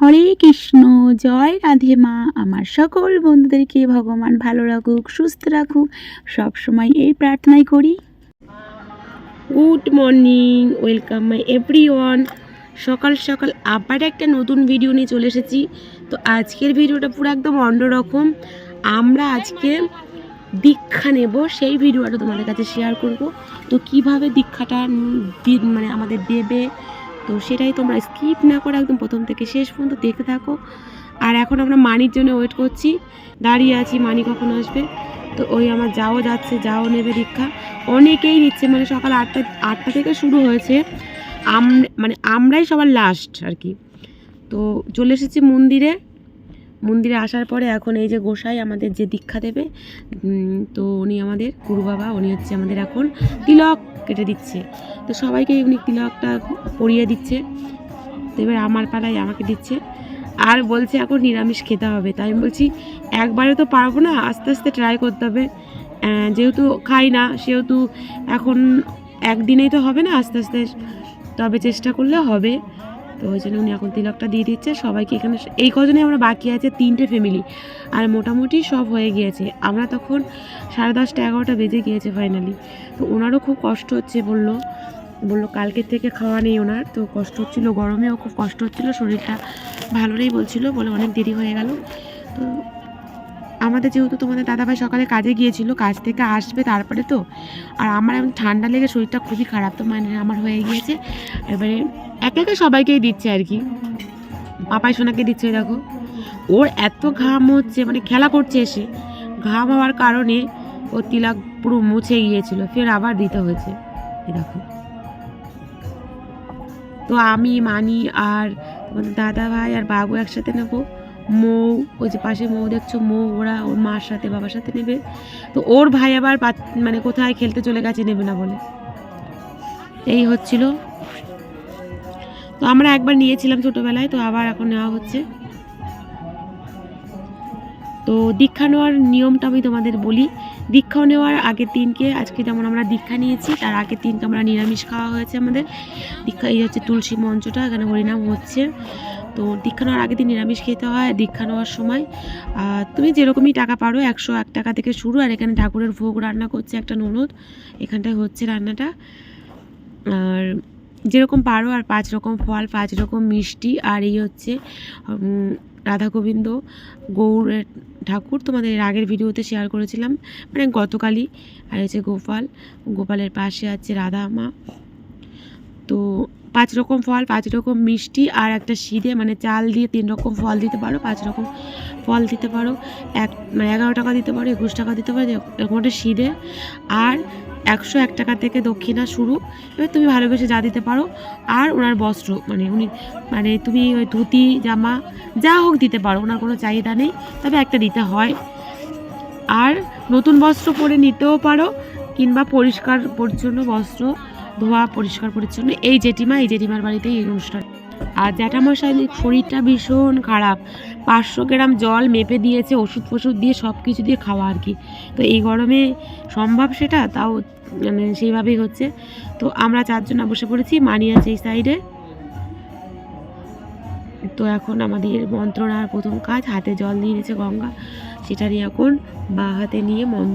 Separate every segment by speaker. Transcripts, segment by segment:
Speaker 1: হরে কৃষ্ণ, জয় রাধে মা। আমার সকল বন্ধুদেরকে ভগবান ভালো রাখুক, সুস্থ রাখুক। সব সময় এই প্রার্থনাই করি।
Speaker 2: Good morning welcome my everyone সকাল সকাল আবার একটা নতুন ভিডিও নিয়ে চলে এসেছি। তো আজকের ভিডিওটা পুরো একদম অন্যরকম। আমরা আজকে দীক্ষা নেব, সেই ভিডিওটা তোমাদের কাছে শেয়ার করব। তো কীভাবে দীক্ষাটা মানে আমাদের দেবে তো সেটাই তোমরা স্কিপ না করে একদম প্রথম থেকে শেষ পর্যন্ত দেখে থাকো। আর এখন আমরা মানির জন্য ওয়েট করছি। দাঁড়িয়ে আছি, মানি কখন আসবে? তো ওই আমার যাও যাচ্ছে, যাও নেবে দীক্ষা। অনেকেই নিচ্ছে মানে সকাল আটটা আটটা থেকে শুরু হয়েছে। আম মানে আমরাই সবার লাস্ট আর কি। তো চলে এসেছি মন্দিরে। মন্দিরে আসার পরে এখন এই যে গোসাই আমাদের যে দীক্ষা দেবে তো উনি আমাদের গুরু বাবা, উনি হচ্ছে আমাদের এখন তিলক কেটে দিচ্ছে। তো সবাইকে উনি তিলকটা পরিয়ে দিচ্ছে। তো এবার আমার পাড়ায় আমাকে দিচ্ছে। আর বলছে এখন নিরামিষ খেতে হবে। তাই আমি বলছি, একবারে তো পারব না, আস্তে আস্তে ট্রাই করতে হবে। যেহেতু খাই না, সেহেতু এখন একদিনেই তো হবে না আস্তে আস্তে। তবে চেষ্টা করলে হবে। তো ওই জন্য উনি এখন তিলকটা দিয়ে দিচ্ছে। সবাইকে এখানে এই কজনে আমরা বাকি আছে তিনটে ফ্যামিলি আর মোটামুটি সব হয়ে গিয়েছে। আমরা তখন সাড়ে দশটা এগারোটা বেজে গিয়েছে ফাইনালি তো ওনারও খুব কষ্ট হচ্ছে বলল। বলল কালকের থেকে খাওয়া নেই ওনার। তো কষ্ট হচ্ছিল, গরমেও খুব কষ্ট হচ্ছিল, শরীরটা ভালো নেই বলছিলো বলে অনেক দেরি হয়ে গেল। তো আমাদের যেহেতু তোমাদের দাদাভাই সকালে কাজে গিয়েছিল, কাজ থেকে আসবে তারপরে তো। আর আমার এখন ঠান্ডা লেগে শরীরটা খুবই খারাপ, তো মানে আমার হয়ে গিয়েছে। এবারে একে একে সবাইকেই দিচ্ছে আর কি। পাপাই সোনাকে দিচ্ছে, দেখো। ওর এত ঘাম হচ্ছে মানে খেলা করছে এসে। ঘাম হওয়ার কারণে ও তিলাক পুরো মুছে গিয়েছিল, ফের আবার দিতে হয়েছে। দেখো। তো আমি, মানি আর দাদা ভাই আর বাবু একসাথে নেব। মৌ, ওই যে পাশে মৌ দেখছ, মৌ ওরা ওর মার সাথে, বাবার সাথে নেবে। তো ওর ভাই আবার মানে কোথায় খেলতে চলে গেছে নেবে না বলে। এই হচ্ছিল। তো আমরা একবার নিয়েছিলাম ছোটোবেলায়, তো আবার এখন নেওয়া হচ্ছে। তো দীক্ষা নেওয়ার নিয়মটা আমি তোমাদের বলি। দীক্ষা নেওয়ার আগের দিনকে, আজকে যেমন আমরা দীক্ষা নিয়েছি, তার আগের দিনকে আমরা নিরামিষ খাওয়া হয়েছে আমাদের। দীক্ষা, এই হচ্ছে তুলসী মঞ্চটা, এখানে হরিনাম হচ্ছে। তো দীক্ষা নেওয়ার আগের দিন নিরামিষ খেতে হয়, দীক্ষা নেওয়ার সময় তুমি যেরকমই টাকা পারো, একশো এক টাকা থেকে শুরু, আর এখানে ঠাকুরের ভোগ রান্না করছে একটা ননদ, এখানটায় হচ্ছে রান্নাটা। আর যেরকম পারো, আর পাঁচ রকম ফল, পাঁচ রকম মিষ্টি, আর এই হচ্ছে রাধা গোবিন্দ গৌরের ঠাকুর, তোমাদের এর আগের ভিডিওতে শেয়ার করেছিলাম মানে গতকালই, আর হচ্ছে গোপাল, গোপালের পাশে আছে রাধা মা। তো পাঁচ রকম ফল, পাঁচ রকম মিষ্টি আর একটা সিদে মানে চাল দিয়ে তিন রকম ফল দিতে পারো, পাঁচ রকম ফল দিতে পারো, এক মানে এগারো টাকা দিতে পারো, একুশ টাকা দিতে পারো, এরকম একটা সিদে আর একশো এক টাকা থেকে দক্ষিণা শুরু। এবার তুমি ভালোবেসে যা দিতে পারো। আর ওনার বস্ত্র মানে উনি মানে তুমি ওই ধুতি, জামা, যা হোক দিতে পারো, ওনার কোনো চাহিদা নেই, তবে একটা দিতে হয়। আর নতুন বস্ত্র পরে নিতেও পারো, কিংবা পরিষ্কার পরিচ্ছন্ন বস্ত্র। ধোয়া, পরিষ্কার, পরিচ্ছন্ন, এই জেঠিমা, এই জেঠিমার বাড়িতেই এই অনুষ্ঠান। আর জ্যাঠামশাই শরীরটা ভীষণ খারাপ, পাঁচশো গ্রাম জল মেপে দিয়েছে, ওষুধ ফষুধ দিয়ে সব কিছু দিয়ে খাওয়া আর কি। তো এই গরমে সম্ভব সেটা? তাও মানে সেইভাবেই হচ্ছে। তো আমরা চারজন বসে পড়েছি মানি আছে এই সাইডে তো এখন আমাদের মন্ত্রণার প্রথম কাজ, হাতে জল দিয়ে নিয়েছে গঙ্গা। সেটা নিয়ে এখন বা হাতে নিয়ে মন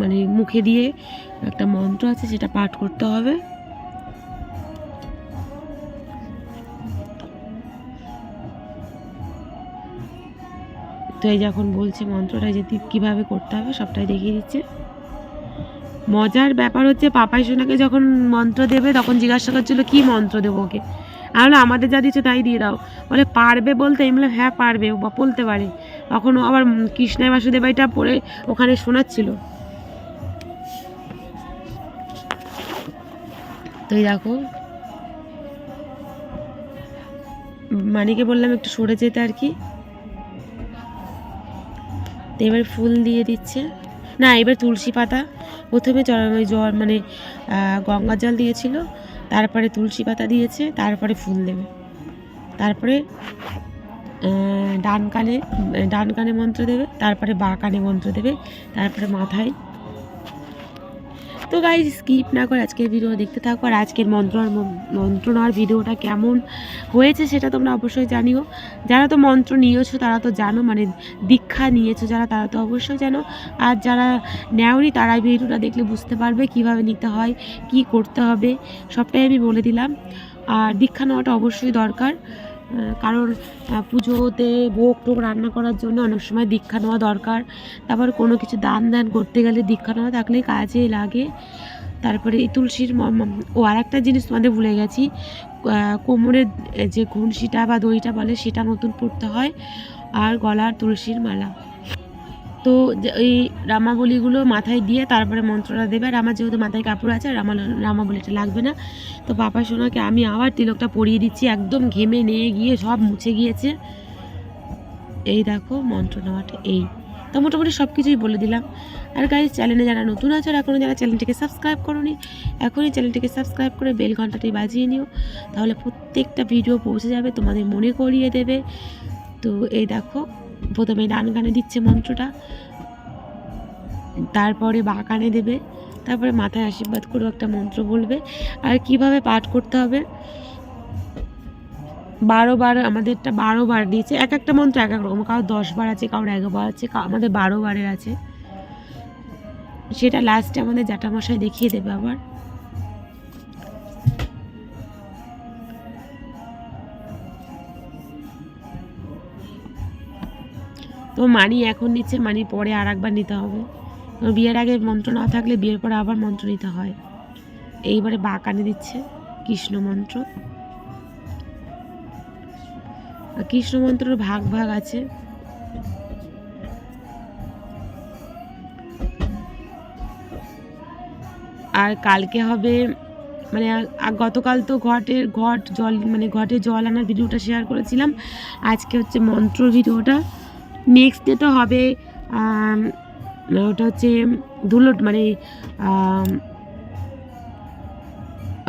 Speaker 2: মানে মুখে দিয়ে একটা মন্ত্র আছে, সেটা পাঠ করতে হবে। তো এই যখন বলছে মন্ত্রটা যে কীভাবে করতে হবে, সবটাই দেখিয়ে দিচ্ছে। মজার ব্যাপার হচ্ছে পাপাই সোনাকে যখন মন্ত্র দেবে, তখন জিজ্ঞাসা করছিল, কী মন্ত্র দেবো ওকে? আমি আমাদের যা দিচ্ছে তাই দিয়ে দাও। বলে, পারবে বলতে? আমি বললাম হ্যাঁ পারবে। বা, বলতে পারে। তখন আবার কৃষ্ণায় বাসুদেব এটা পড়ে ওখানে শোনাচ্ছিল। তো দেখো, মানিকে বললাম একটু সরে যেতে আর কি। তো এবার ফুল দিয়ে দিচ্ছে। না, এবার তুলসী পাতা। প্রথমে ওই জল মানে গঙ্গা জল দিয়েছিল। তারপরে তুলসী পাতা দিয়েছে, তারপরে ফুল দেবে। তারপরে ডান কানে ডান কানে মন্ত্র দেবে, তারপরে বা কানে মন্ত্র দেবে, তারপরে মাথায় তো গাইজ স্কিপ না করে আজকের ভিডিও দেখতে থাকো আর আজকের মন্ত্রণার মন্ত্রণার ভিডিওটা কেমন হয়েছে সেটা তোমরা অবশ্যই জানিও। যারা তো মন্ত্র নিয়েছো, তারা তো জানো মানে দীক্ষা নিয়েছো যারা, তারা তো অবশ্যই জানো। আর যারা নেওনি, তারা ভিডিওটা দেখলে বুঝতে পারবে কীভাবে নিতে হয়, কি করতে হবে, সবটাই আমি বলে দিলাম। আর দীক্ষা নেওয়াটা অবশ্যই দরকার। কারণ পুজোতে ভোগ টোক রান্না করার জন্য অনেক সময় দীক্ষা নেওয়া দরকার। তারপর কোনো কিছু দান দান করতে গেলে দীক্ষা নেওয়া থাকলে কাজে লাগে। তারপরে এই তুলসীর ও আর একটা জিনিস তোমাদের ভুলে গেছি। কোমরের যে ঘুনসিটা বা দড়িটা বলে সেটা নতুন পড়তে হয়। আর গলার তুলসীর মালা। তো এই রামাবলিগুলো মাথায় দিয়ে তারপরে মন্ত্রটা দেবে। আর আমার যেহেতু মাথায় কাপড় আছে, রামা, রামাবলিটা লাগবে না। তো পাপা সোনাকে আমি আবার তিলকটা পরিয়ে দিচ্ছি, একদম ঘেমে নিয়ে গিয়ে সব মুছে গিয়েছে। এই দেখো মন্ত্র নেওয়াটা এই। তো মোটামুটি সব কিছুই বলে দিলাম। আর গাইজ চ্যানেলে যারা নতুন আছে, আর এখনও যারা চ্যানেলটিকে সাবস্ক্রাইব করোনি, এখনই চ্যানেলটিকে সাবস্ক্রাইব করে বেল ঘন্টাটি বাজিয়ে নিও। তাহলে প্রত্যেকটা ভিডিও পৌঁছে যাবে, তোমাদের মনে করিয়ে দেবে। তো এই দেখো প্রথমে ডান কানে দিচ্ছে মন্ত্রটা। তারপরে বা কানে দেবে। তারপরে মাথায় আশীর্বাদ করে একটা মন্ত্র বলবে। আর কীভাবে পাঠ করতে হবে? বারো বার আমাদেরটা বারো বার দিয়েছে। এক একটা মন্ত্র এক এক রকম। কারও দশ বার আছে, কারোর এগারো বার আছে আমাদের বারো বারের আছে। সেটা লাস্টে আমাদের জ্যাঠামশাই দেখিয়ে দেবে আবার। তো মানি এখন নিচ্ছে মানি পরে আর একবার নিতে হবে। বিয়ের আগে মন্ত্র না থাকলে বিয়ের পরে আবার মন্ত্র নিতে হয়। এইবারে বা কানে দিচ্ছে, কৃষ্ণ মন্ত্র। কৃষ্ণ মন্ত্রের ভাগ ভাগ আছে। আর কালকে হবে মানে গতকাল তো ঘটের ঘট জল মানে ঘটে জল আনার ভিডিওটা শেয়ার করেছিলাম। আজকে হচ্ছে মন্ত্র ভিডিওটা। নেক্সট ডে তো হবে ওটা হচ্ছে ধুলো মানে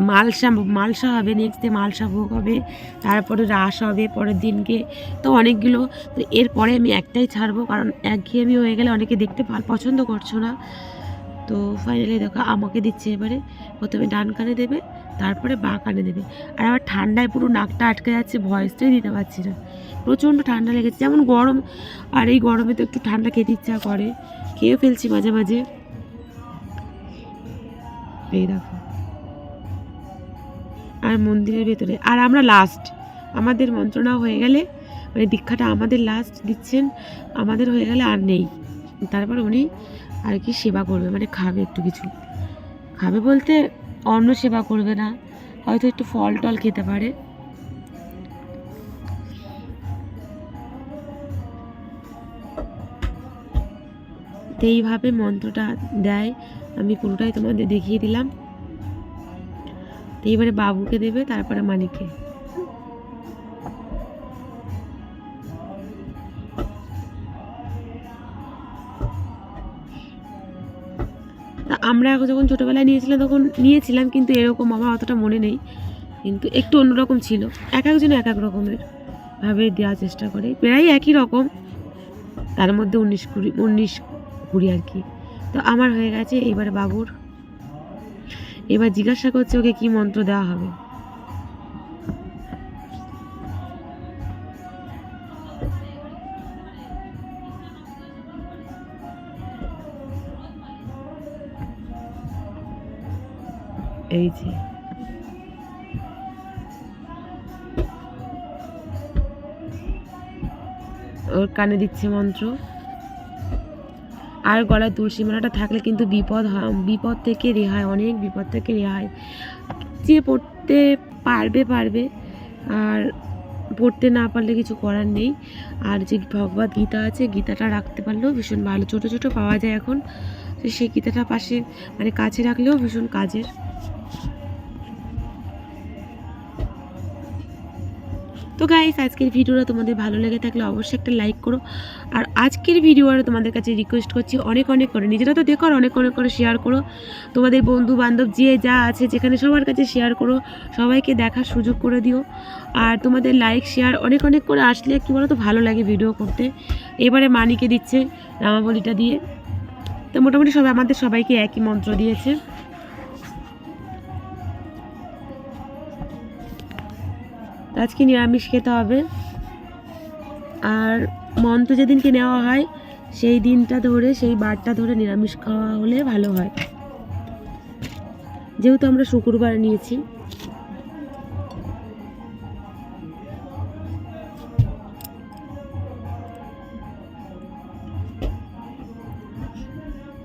Speaker 2: মালসা মালসা হবে নেক্সট ডে মালসা ভোগ হবে, তারপরে রাস হবে পরের দিনকে, তো অনেকগুলো, তো এরপরে আমি একটাই ছাড়বো, কারণ একঘেয়েমি হয়ে গেলে অনেকে দেখতে পছন্দ করছ না, তো ফাইনালি দেখো, আমাকে দিচ্ছে এবারে, প্রথমে ডান কানে দেবে তারপরে বাঁ কানে দেবে। আর আমার ঠান্ডায় পুরো নাকটা আটকে যাচ্ছে, ভয়েসটাই দিতে পারছি না। প্রচণ্ড ঠান্ডা লেগেছে, যেমন গরম। আর এই গরমে তো একটু ঠান্ডা খেতে ইচ্ছা করে। খেয়ে ফেলছি মাঝে মাঝে। এই দেখো। আর মন্দিরের ভেতরে। আর আমরা লাস্ট আমাদের মন্ত্রণা হয়ে গেলে মানে দীক্ষাটা আমাদের লাস্ট দিচ্ছেন, আমাদের হয়ে গেলে আর নেই। তারপর উনি আর কি সেবা করবে মানে খাবে একটু কিছু। খাবে বলতে অন্ন সেবা করবে না। হয়তো একটু ফল টল খেতে পারে। তো এইভাবে মন্ত্রটা দেয়। আমি পুরোটাই তোমাদের দেখিয়ে দিলাম। তো এবারে বাবুকে দেবে, তারপরে মানিকে তা আমরা যখন ছোটোবেলায় নিয়েছিলাম, তখন নিয়েছিলাম, কিন্তু এরকম আমার অতটা মনে নেই। কিন্তু একটু অন্যরকম ছিল। এক একজন এক এক রকমের ভাবে দেওয়ার চেষ্টা করে। প্রায় একই রকম। তার মধ্যে উনিশ কুড়ি উনিশ কুড়ি আর কি। তো আমার হয়ে গেছে, এবার বাবুর। এবার জিজ্ঞাসা করছে ওকে কি মন্ত্র দেওয়া হবে? এই যে। ওর কানে দিচ্ছে মন্ত্র। আর গলায় তুলসী মালাটা থাকলে কিন্তু বিপদ হয়, বিপদ থেকে রেহাই, অনেক বিপদ থেকে রেহাই। যে পড়তে পারবে পারবে। আর পড়তে না পারলে কিছু করার নেই। আর যে ভগবত গীতা আছে, গীতাটা রাখতে পারলেও ভীষণ ভালো। ছোট ছোট পাওয়া যায় এখন। তো সেই গীতাটা পাশে মানে কাছে রাখলেও ভীষণ কাজের। তো গাইস আজকের ভিডিওটা তোমাদের ভালো লেগে থাকলে অবশ্যই একটা লাইক করো। আর আজকের ভিডিওটা তোমাদের কাছে রিকোয়েস্ট করছি, অনেক অনেক করে। নিজেরা তো দেখো আর অনেক অনেক করে শেয়ার করো। তোমাদের বন্ধু বান্ধব যে যা আছে, যেখানে সবার কাছে শেয়ার করো, সবাইকে দেখার সুযোগ করে দিও। আর তোমাদের লাইক শেয়ার অনেক অনেক করে আসলে কী বলো তো ভালো লাগে ভিডিও করতে। এবারে মানিকে দিচ্ছে রামাবলিটা দিয়ে। তো মোটামুটি সবাই, আমাদের সবাইকে একই মন্ত্র দিয়েছে। আজকে নিরামিষ খেতে হবে। আর মন্ত্র যেদিনকে নেওয়া হয়, সেই দিনটা ধরে, সেই বারটা ধরে নিরামিষ খাওয়া হলে ভালো হয়। যেহেতু আমরা শুক্রবার নিয়েছি।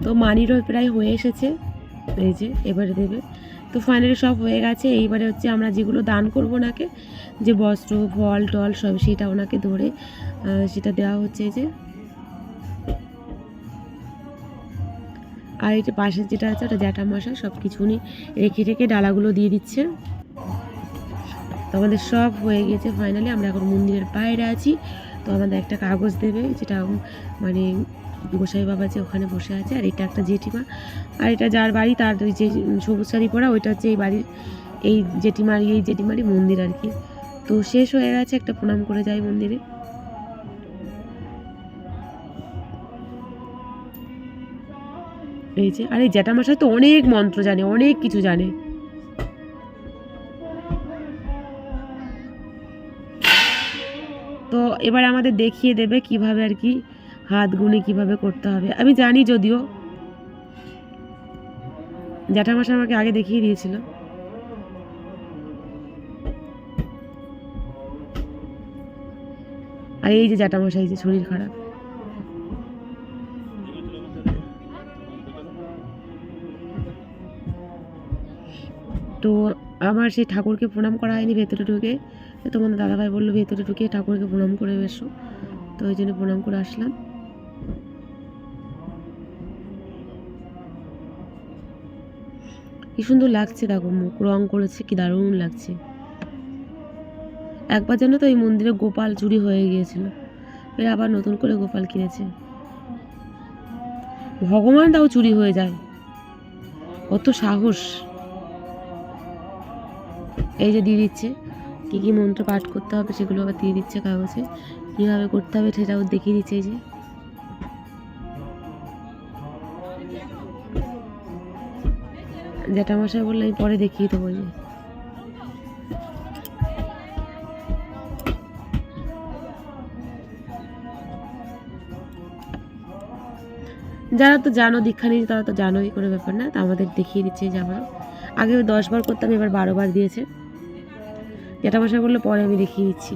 Speaker 2: তো মানিরও প্রায় হয়ে এসেছে। এই যে, এবারে দেবে। তো ফাইনালি সব হয়ে গেছে। এইবারে হচ্ছে আমরা যেগুলো দান করব ওনাকে, যে বস্ত্র, ফল, টল, সব সেটা ওনাকে ধরে সেটা দেওয়া হচ্ছে যে। আর এটা পাশে যেটা আছে, ওটা জ্যাঠা মশাই সব কিছু উনি রেখে রেখে ডালাগুলো দিয়ে দিচ্ছে তো আমাদের সব হয়ে গেছে ফাইনালি আমরা এখন মন্দিরের বাইরে আছি। তো আমাদের একটা কাগজ দেবে, যেটা মানে গোসাই বাবা যে ওখানে বসে আছে, আর এটা একটা জেঠিমা। আর এটা যার বাড়ি, তার ওই যে সবুজ শাড়ি পরা, ওইটা হচ্ছে এই বাড়ির এই জেঠিমারি এই জেঠিমারি মন্দির আর কি। তো শেষ হয়ে গেছে, একটা প্রণাম করে যাই মন্দিরে। এই যে, আর এই জ্যাঠামশাই তো অনেক মন্ত্র জানে, অনেক কিছু জানে। তো এবার আমাদের দেখিয়ে দেবে কীভাবে আর কি হাত গুনে কীভাবে করতে হবে? আমি জানি যদিও। জ্যাঠামশা আমাকে আগে দেখিয়ে দিয়েছিল। আর এই যে জ্যাঠামশাই যে শরীর খারাপ। তো আমার সেই ঠাকুরকে প্রণাম করা হয়নি ভেতরে ঢুকে। তোমাদের দাদাভাই বলল, ভেতরে ঢুকে ঠাকুরকে প্রণাম করে এসো। তো ওই জন্য প্রণাম করে আসলাম। কি সুন্দর লাগছে দেখো, মুখ রং করেছে, কি দারুণ লাগছে। একবার যেন তো এই মন্দিরে গোপাল চুরি হয়ে গিয়েছিল এর আবার নতুন করে গোপাল কিনেছে। ভগবান তাও চুরি হয়ে যায়। কত সাহস। এই যে দিয়ে দিচ্ছে, কী কী মন্ত্র পাঠ করতে হবে সেগুলো আবার দিয়ে দিচ্ছে কাগজে, কীভাবে করতে হবে সেটাও দেখিয়ে দিচ্ছে এই যে। জ্যাঠামশাই বললে আমি পরে দেখিয়ে দেবো যে। যারা তো জানো, দীক্ষা নিয়েছে, তারা তো জানোই কোনো ব্যাপার না। তা আমাদের দেখিয়ে দিচ্ছে যে আমরা। আগে দশ বার করতাম, এবার বারো বার দিয়েছে। জ্যাঠামশাই বলল পরে আমি দেখিয়ে দিচ্ছি।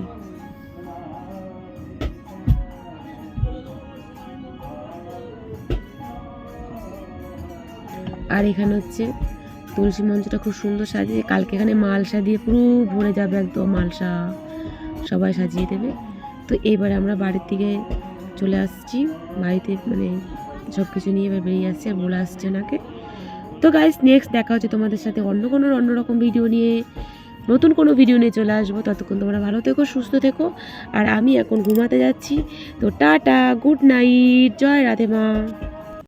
Speaker 2: আর এখানে হচ্ছে তুলসী মঞ্চটা খুব সুন্দর সাজিয়ে, কালকে এখানে মালসা দিয়ে পুরো ভরে যাবে একদম মালসা সবাই সাজিয়ে দেবে। তো এবারে আমরা বাড়ির থেকে চলে আসছি। বাড়িতে মানে সব কিছু নিয়ে এবার বেরিয়ে আসছে আর বলে আসছে ওনাকে। তো গাইস নেক্সট দেখা হচ্ছে তোমাদের সাথে অন্য কোনো অন্যরকম ভিডিও নিয়ে। নতুন কোনো ভিডিও নিয়ে চলে আসব। ততক্ষণ তোমরা ভালো থেকো, সুস্থ থেকো। আর আমি এখন ঘুমাতে যাচ্ছি। তো টাটা গুড নাইট জয় রাধে মা।